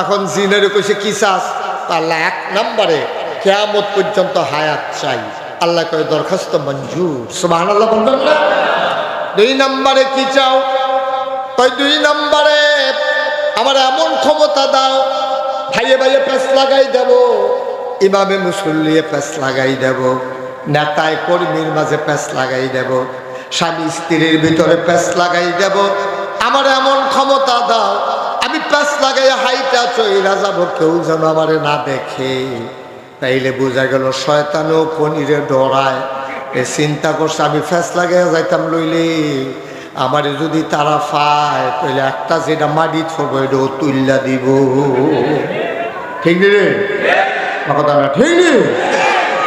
এখন জিনের কইছে, কি চাস? তা আল্লাহ এক নম্বরে, কেয়ামত পর্যন্ত হায়াত চাই। আল্লাহ কয়ে, দরখাস্ত মঞ্জুর। সুবাহ আল্লাহ না? দুই নম্বরে কি চাও? ওই দুই নম্বরে আমার এমন ক্ষমতা দাও, ভাইয়ে ভাইয়ে প্যাস লাগাই দেব, ইমামে মুসল্লিয়ে প্যাস লাগাই দেব, নেতায় কর্মীর মাঝে প্যাস লাগাই দেব, স্বামী স্ত্রীর ভিতরে প্যাস লাগাই দেব। আমার এমন ক্ষমতা দাও প্যাস লাগাই হাইটা চইরা যাব, কেউ যেন আমারে না দেখে। তাইলে বোঝা গেল শয়তানও পনিরে ডরায়। এ চিন্তা করছে, আমি ফ্যাস লাগাইয়া যাইতাম লইলে। আমারে যদি তারা পায় তাহলে একটা যেটা মাটি থবো এটাও তুল্লা দিব। ঠিক নি রে? কথা ঠিক নি?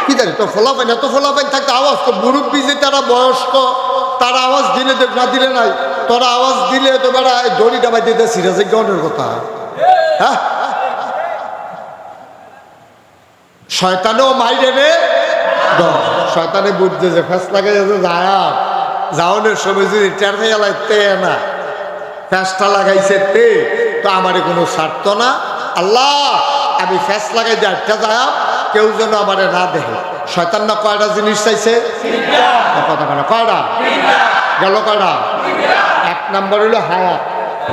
কি জানি তো ফলাফাই না তো ফলাফাই থাকতে আওয়াজ তো, মুরব্বী যে তারা বয়স্ক, তারা আওয়াজ দিলে দেখ, না দিলে নাই। তোরা আওয়াজ দিলে তো বেড়া দড়িটা বাই দিতে সিরাজে গনের কথা। হ্যাঁ? শয়তানও মাইরে রে শয়তানে বুঝছে যে ফ্যাস লাগে যায়। যাওনের সময় যদি টের লাগতে না। ফ্যাসটা লাগাইছে তে, তো আমারে কোনো স্বার্থ না। আল্লাহ, আমি ফ্যাস লাগাই যে আটটা যায়। কেউ যেন আমারে না দেখে। শয়তান না কয়টা জিনিস চাইছে? কথা কয়টা? গেল কয়টা? নম্বর হইল হায়াত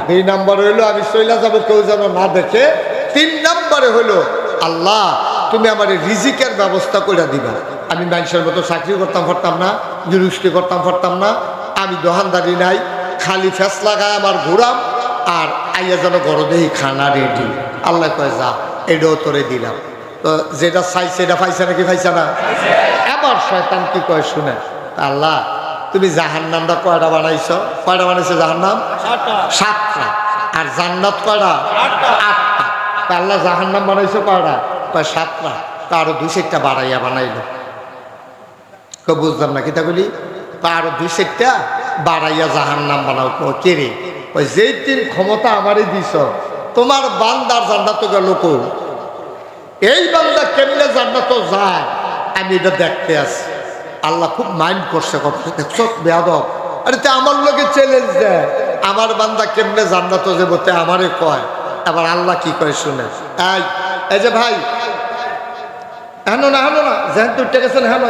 দুই নম্বর হইল আমি চইলা যাব কেউ যেন না দেখে। তিন নাম্বারে হইল আল্লাহ তুমি আমার রিজিকের ব্যবস্থা করে দিবা। আমি মানুষের মতো চাকরি করতাম পারতাম না জুরুষ্টি করতাম পারতাম না। আমি দোকানদারি নাই খালি ফেস লাগায় আমার ঘুরাম আর আইয়া যেন গরদেই খানা রেডি। আল্লাহ কয় যা এটাও তোরে দিলাম। তো যেটা চাইছে এটা পাইছে নাকি পাইছে না? এবার শয়তান কি কয় শুনে আল্লাহ তুমি জাহান নামটা কয়টা বানাইছ? কয়টা বানাইছো জাহান নাম সাতটা। আর জান্নাত কয়টা? আটটা। আল্লাহ জাহান নাম বানাইছো কয়টা? কয় সাতটা। তা আরও দুই সেটটা বাড়াইয়া বানাইলো। কেউ বুঝলাম না কিতা বলি তা আরও দুই সেটটা বাড়াইয়া জাহান নাম বানাও কো রে? ওই যেই দিন ক্ষমতা আমারই দিছ তোমার বান্দার জান্নাত গেল কো এই বান্দা কেমনে জান্নাত যায়? আমি এটা দেখতে আসি আল্লাহ খুব মাইন্ড করছে দেখছ বেয়াদব। আরে তে আমার লোকে চ্যালেঞ্জ দেয়। আমার বান্দা কেমনে জান্নাত যাব তে আমারে কয়। আবার আল্লাহ কি কয় শুনে? এই যে ভাই। হেন না হেন না। যেন তুই টেকেছেন হেন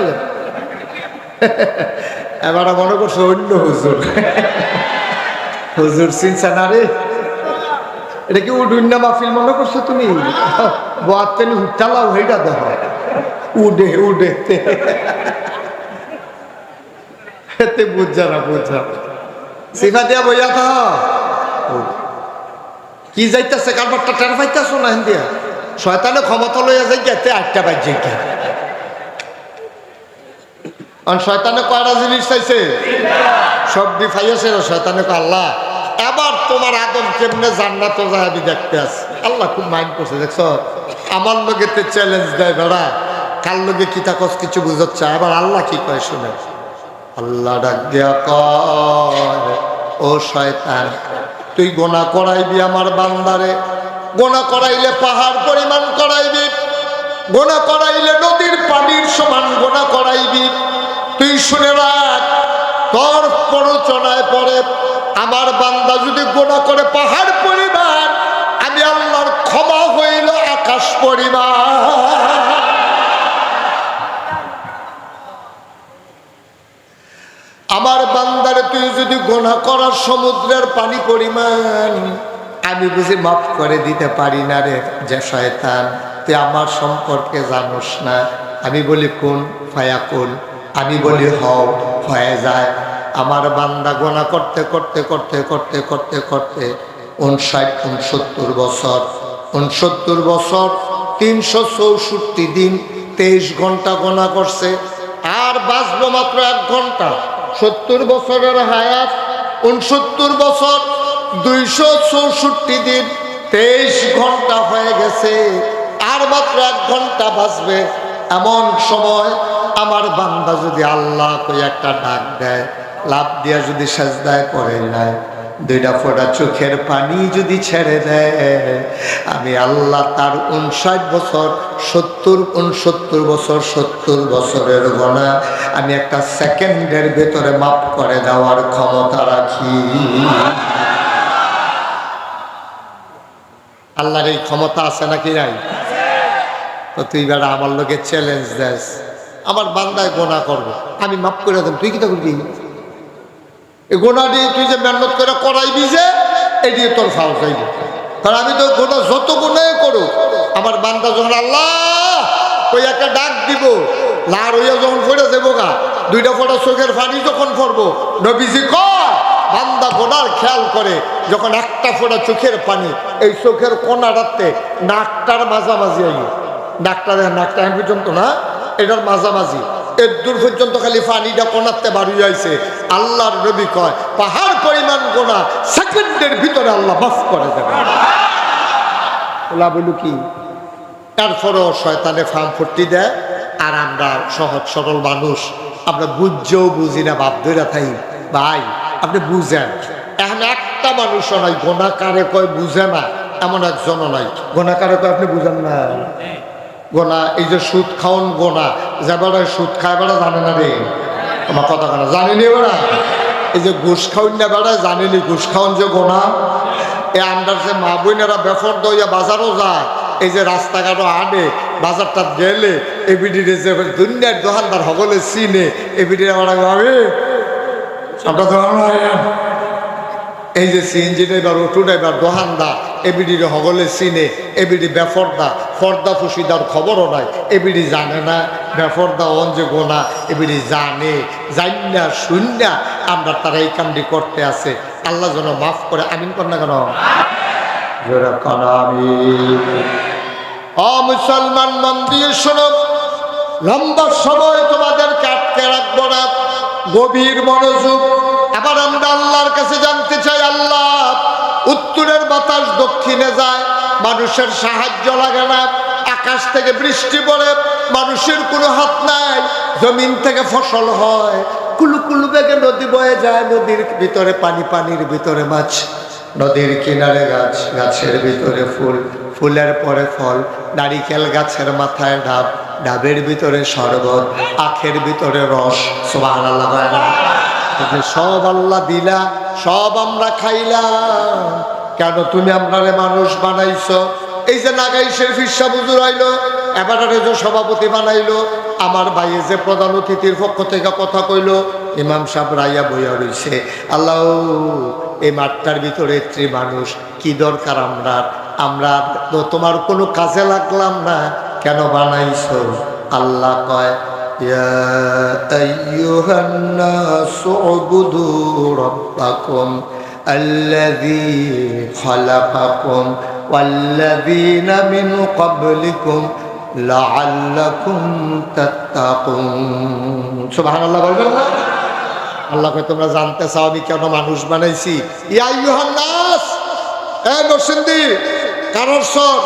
এবার মনে করছ অন্য হুজুর। হুজুর চিনছে না রে। এটা কি উডুন্না মাহফিল মনে করছ তুমি? বাত তেনি হুটালাও হেইটা দেখো। উডে উডে না, বুঝা। সিফা দিয়া বইয়া কি যাইতেছে কারবারটা পাইতেছো না শয়তানে ক্ষমতা লইয়া যাই গেতে আটটা আর শয়তানে কয়টা জিনিস চাইছে? সব দি ফাইয়াছে না শয়তানে আল্লাহ, এবার তোমার আদম কেমনে জান্নাত যায় আমি দেখতে আছি? আল্লাহ খুব মাইন্ড করছে, দেখছ? আমার লোকে তে চ্যালেঞ্জ দেয় বেড়া। কার লোকে কি তাকস কিছু বুঝাচ্ছে? এবার আল্লাহ কি কয় শুনে? আল্লাহ ডাক দিয়া কয়, ও শয়তান, তুই গোনা করাইবি আমার বান্দারে। গোনা করাইলে পাহাড় পরিমাণ করাইবি। গোনা করাইলে নদীর পানির সমান গোনা করাইবি। তুই শুনে রাখ, তোর প্ররোচনায় পড়ে, আমার বান্দা যদি গোনা করে পাহাড় পরিমাণ আমি আল্লাহর ক্ষমা হইল আকাশ পরিমাণ আমার বান্দারে তুই যদি গোনা করার সমুদ্রের পানি পরিমাণ আমি বুঝি মাফ করে দিতে পারি না রে যে শয়তান। তুই আমার সম্পর্কে জানোস না। আমি বলি, কোন ফায়া কোন আমি বলি, হও, হয়ে যায়। আমার বান্দা গোনা করতে করতে করতে করতে করতে করতে উনষাট, উনসত্তর বছর। উনসত্তর বছর, তিনশো চৌষট্টি দিন, তেইশ ঘণ্টা গোনা করছে। আর বাঁচবো মাত্র এক ঘণ্টা। সত্তর বছরের হায়াত, উনসত্তর বছর, দুইশো চৌষট্টি দিন, তেইশ ঘণ্টা হয়ে গেছে। আর মাত্র এক ঘণ্টা বাঁচবে এমন সময় আমার বান্দা যদি আল্লাহ কই একটা ডাক দেয়, লাভ দিয়া যদি সাজদায় করে নেয় দুইটা ফোটা চোখের পানি যদি ছেড়ে দেয়, আমি আল্লাহ তার উনষাট বছর, সত্তর উনসত্তর বছর, সত্তর বছরের গণা আমি একটা সেকেন্ডের ভেতরে মাফ করে দেওয়ার ক্ষমতা রাখি। আল্লাহর এই ক্ষমতা আছে নাকি নাই? তো তুই বেড়া আমার লোকে চ্যালেঞ্জ দেস। আমার বান্দায় গোনা করব। আমি মাফ করে দেব। তুই কি তো করবি? এই গোনা দিয়ে তুই যে মেহনত করে করাইবি যে, এই দিয়ে তোর সাহস হইব। কারণ আমি তো গোনা যত গুণাই করুক, আমার বান্দা যখন আল্লাহ ওই একটা ডাক দিব, লার হইয়া যখন ফেরে দেবো গা, দুইটা ফোটা চোখের পানি যখন পড়ব, নবীজি কয়, বান্দা গোনার খেয়াল করে যখন একটা ফোঁটা চোখের পানি, এই চোখের কোনাটাতে নাকটার মাঝামাঝি আইব নাকটা দেখেন, নাকটা পর্যন্ত না, এটার মাঝামাঝি। এর দূর পর্যন্ত খালি পানিটা কোনাতে বাড়ি যাইছে আল্লাহর নবী কয়, পাহাড় পরিমাণ গোনা, সেকেন্ডের ভিতরে আল্লাহ মাফ করে দেবে। বলু কি? তারপরেও শয়তানে ফার্ম ফুর্তি দেয়, আর আমরা সহজ সরল মানুষ, আমরা বুঝছেও বুঝি না, বাপ ধরে থাই। ভাই, আপনি বুঝেন, এখন একটা মানুষও নাই, গোনাকারে কয় বুঝে না, এমন একজনও নাই। গোনাকারে কয় আপনি বুঝেন না? গোনা, এই যে সুদ খাওন গোনা যে বেড়া সুদ খায় বেড়া জানে না রে। আমার কথা কেন? জানেনি বেড়া এই যে ঘুষ খাওন না বেড়া জানেনি ঘুষ খাওন যে গোনা? এ আমরা যে মা বোনেরা বেফর দইয়া বাজারও যায়। এই যে রাস্তাঘাটও আনে, বাজারটা গেলে এবিডিরে যে দুনিয়ার দোকানদার সকলে চিনে এবিডিরে আমরা ভাবে, আমরা এই যে সিএনজি ড্রাইভার, অটো ড্রাইভার দোকানদার এবিডি হগলে চিনে, এবিডি বেফরদা, ফর্দা ফুসিদার খবরও নাই, এবিডি জানে না, বেফরদা যে গোনা এবিডি জানে জান্না শূন্যা আমরা তারা এই কামটি করতে আছে। আল্লাহ যেন মাফ করে, আমিন কর না কেন? মুসলমান মন দিয়ে শোনো, লম্বা সময় তোমাদেরকে আটকে রাখব না, গভীর মনোযোগ। আবার আমরা আল্লাহর কাছে উত্তরের বাতাস দক্ষিণে যায়, মানুষের সাহায্য লাগে না। আকাশ থেকে বৃষ্টি পড়ে, মানুষের কোনো হাত নাই, জমিন থেকে ফসল হয়। কুলু কুলু বেগে নদী বয়ে যায়, নদীর ভিতরে পানি, পানির ভিতরে মাছ, নদীর কিনারে গাছ, গাছের ভিতরে ফুল, ফুলের পরে ফল, নারিকেল গাছের মাথায় ডাব, ডাবের ভিতরে শরবত, আখের ভিতরে রস সোবাহ আল্লাহ? সব আল্লাহ দিলা, সব আমরা খাইলাম। কেন তুমি আপনারে মানুষ বানাইছ? এই যে নাগাই শেরফির সাবুজুর আইলো এবারে যে সভাপতি বানাইলো, আমার ভাইয়ে যে প্রধান অতিথির পক্ষ থেকে কথা কইল, ইমাম সাহ রাইয়া বইয়া রইছে। আল্লাহ, এই মাঠটার ভিতরে স্ত্রী মানুষ, কি দরকার আমরা? আমরা তো তোমার কোনো কাজে লাগলাম না। কেন বানাইছ? আল্লাহ কয়, ইয়া আইয়ুহান্নাসু الذي خلقكم والذين من قبلكم لعلكم تتقون سبحان الله বলবেন না আল্লাহকে তোমরা জানতে চাও আমি কেন মানুষ বানাইছি ইয়া আইয়ুহান নাস এ নরসিংদী কারোর সর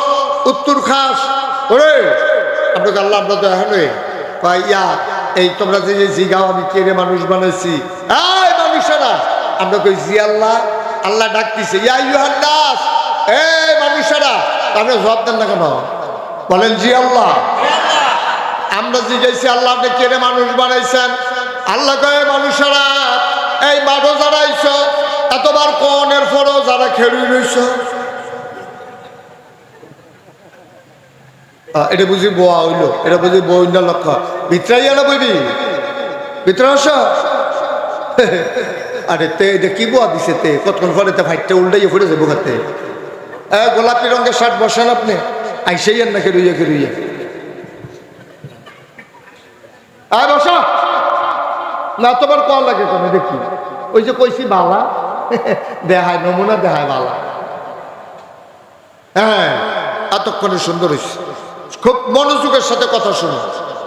উত্তর খাস ওরে আপনাকে আল্লাহ আমরা তো এখন ইয়া এই তোমরা যে যে জিগাও আমি কেড়ে মানুষ বানাইছি এই মানুষেরা আমরা কই, জি আল্লাহ আল্লাহ ডাকতেছে। ইয়া ইউহান নাস, এই মানুষেরা আপনি জবাব দেন না কেন? বলেন, জি আল্লাহ। আমরা জিজ্ঞাসি আল্লাহ, আপনি কেড়ে মানুষ বানাইছেন? আল্লাহ কয়ে মানুষেরা, এই মাঠও যারা আইছ এতবার কনের পরও যারা খেড়ুই রইছ। এটা বুঝি বোয়া হইল, এটা বুঝি বইন্ডা লক্ষ্য ভিতরাইয়া না বইবি? ভিতরে আস। আরে তে, এটা কি বোয়া দিছে তে? কতক্ষণ পরে তে ফাইটটা উল্টাইয়া ফুটে যাব খাতে গোলাপি রঙের শার্ট বসেন আপনি। আইসেই না খেরুইয়া খেরুইয়া আয় বসা। না, তোমার কল লাগে তুমি দেখি। ওই যে কইছি বালা। দেহায় নমুনা, দেহায় বালা। হ্যাঁ এতক্ষণে সুন্দর হয়েছে খুব মনোযোগের সাথে কথা শুনো।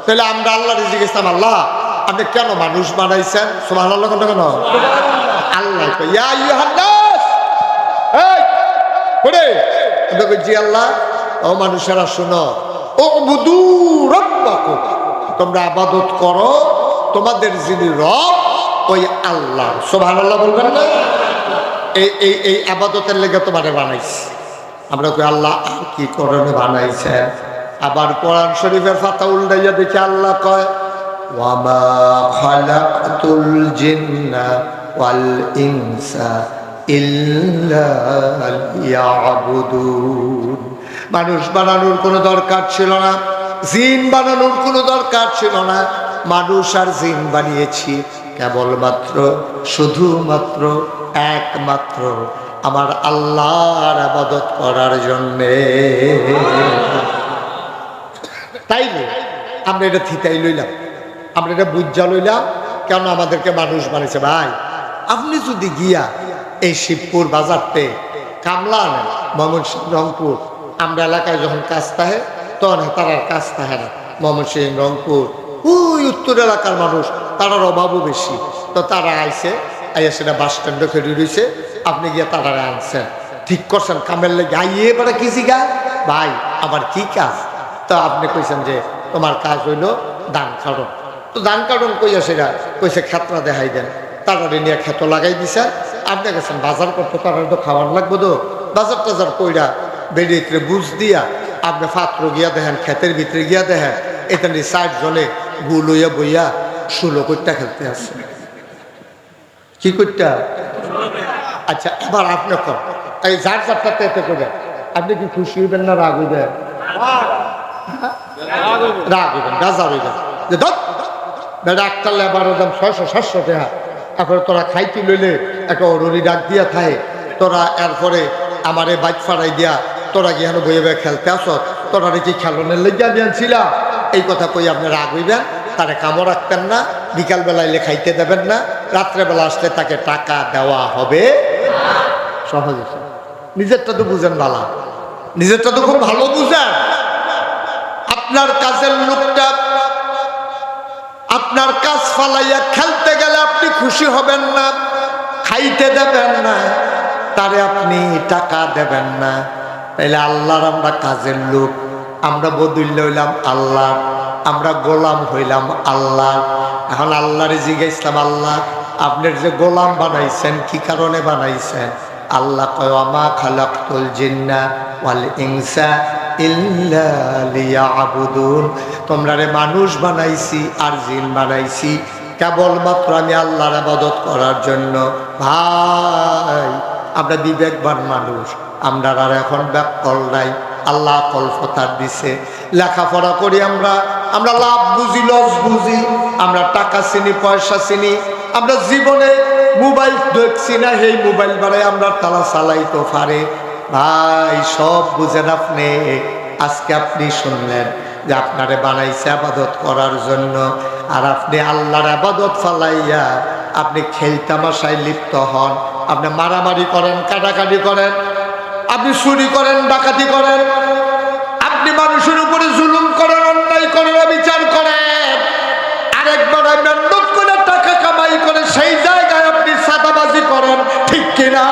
তাহলে আমরা আল্লাহ জিজ্ঞেস আল্লাহ। আপনি কেন মানুষ বানাইছেন? সোমান আল্লাহ কেন কেন? আল্লাহ জি আল্লাহ, ও মানুষেরা শুনো ও বুধু তোমরা আবাদত করো, তোমাদের যিনি রব, ওই আল্লাহ। সোভান আল্লাহ বলবেন না? এই এই এই আবাদতের লেগে তোমারে বানাইছি। আমরা কই, আল্লাহ, আর কি করণে বানাইছেন? আবার কোরআন শরীফের ফাতা উল্টাইয়া দেখি আল্লাহ কয় মানুষ বানানোর কোনো দরকার ছিল না, জিন বানানোর কোনো দরকার ছিল না, মানুষ আর জিন বানিয়েছি, কেবলমাত্র, শুধুমাত্র, একমাত্র আমার আল্লাহর আবাদত করার জন্যে। তাইলে আমরা এটা থিতাই লইলাম। আমরা এটা বুঝা লইলাম কেন আমাদেরকে মানুষ বানিয়েছে ভাই? আপনি যদি গিয়া এই শিবপুর বাজারতে কামলা আনেন ময়মনসিংহ রংপুর আমরা এলাকায় যখন কাজ থাকে, তখন তার কাজ থাকে না। ময়মনসিংহ রংপুর ওই উত্তর এলাকার মানুষ তারার অভাবও বেশি। তো তারা আইসে, আইয়া সেটা বাস স্ট্যান্ডে ফেরি রয়েছে আপনি গিয়ে তারা আনছেন। ঠিক করছেন, কামের লেগে। আইয়ে এবারে কি জিগা ভাই, আমার কি কাজ? তো আপনি কইছেন যে, তোমার কাজ হইল দান কাটন তো দান কাটন কইয়া সেটা কইছে খেতরা দেখাই দেন। তাড়াতাড়ি নিয়ে খেত লাগাই দিছে। আপনি গেছেন বাজার করতে তাড়াতাড়ি তো খাবার লাগবো তো। বাজার টাজার কইরা বেরিয়ে বুঝ দিয়া আপনি ফাত্র গিয়া দেখেন ক্ষেতের ভিতরে গিয়া দেখেন এখানে ষাট জনে গু লইয়া বইয়া ষোলো কোটটা খেলতে আসছে কি করতে আচ্ছা এবার আপনি কর এই যার যারটাতে এতে করে আপনি কি খুশি হইবেন না রাগ হইবেন? রাগ হইবেন গাজা হইবেন। যে ধর বেটা একটা লেবারের দাম ছয়শো, সাতশো টাকা। তারপরে তোরা খাইতে লইলে একটা অরুরি ডাক দিয়া খায় তোরা এরপরে আমার বাইক ফাড়াই দিয়া, তোরা গিয়ে বইয়ে বয়ে খেলতে আস। তোরা কি খেলনের লেগে আমি আনছিলাম এই কথা কই আপনি রাগ হইবেন তারে কামও রাখতেন না বিকালবেলা এলে খাইতে দেবেন না রাত্রেবেলা আসলে তাকে টাকা দেওয়া হবে। সহজে নিজেরটা তো বুঝেন ভালো নিজেরটা তো খুব ভালো বুঝেন। আপনার কাজের লোকটা আপনার কাজ ফালাইয়া খেলতে গেলে আপনি খুশি হবেন না, খাইতে দেবেন না, তারে আপনি টাকা দেবেন না। তাইলে আল্লাহর আমরা কাজের লোক, আমরা বদুল্য হইলাম আল্লাহ, আমরা গোলাম হইলাম আল্লাহ। এখন আল্লাহরে জিজ্ঞাসলাম আল্লাহ আপনার যে গোলাম বানাইছেন, কি কারণে বানাইছেন? আল্লাহ কয় আমা খালাকুল জিন্না ওয়াল ইনসা তোমরা রে মানুষ বানাইছি, আর জিন বানাইছি। কেবলমাত্র আমি আল্লাহর আবাদত করার জন্য। ভাই, আমরা বিবেকবান মানুষ। আমরা আর এখন ব্যাকল নাই। আল্লাহ কল্পতার দিছে। লেখাপড়া করি আমরা। আমরা লাভ বুঝি, লস বুঝি। আমরা টাকা চিনি, পয়সা চিনি। আমরা জীবনে মোবাইল দেখছি না, সেই মোবাইল বাড়াই আমরা তালা চালাইতে পারে। ভাই, সব বুঝেন আপনি। আজকে আপনি শুনলেন যে আপনারে বানাইছে আবাদত করার জন্য। আর আপনি আল্লাহর আবাদত ফালাইয়া আপনি খেলতামাশায় লিপ্ত হন। আপনি মারামারি করেন, কাটাকাটি করেন। আপনি চুরি করেন, ডাকাতি করেন। আপনি মানুষের উপরে জুলুম করেন, অন্যায় করেন বিচার করেন। আরেকবার আপনার নতুন করে টাকা কামাই করে সেই জায়গায় আপনি সাদাবাজি করেন, ঠিক কিনা?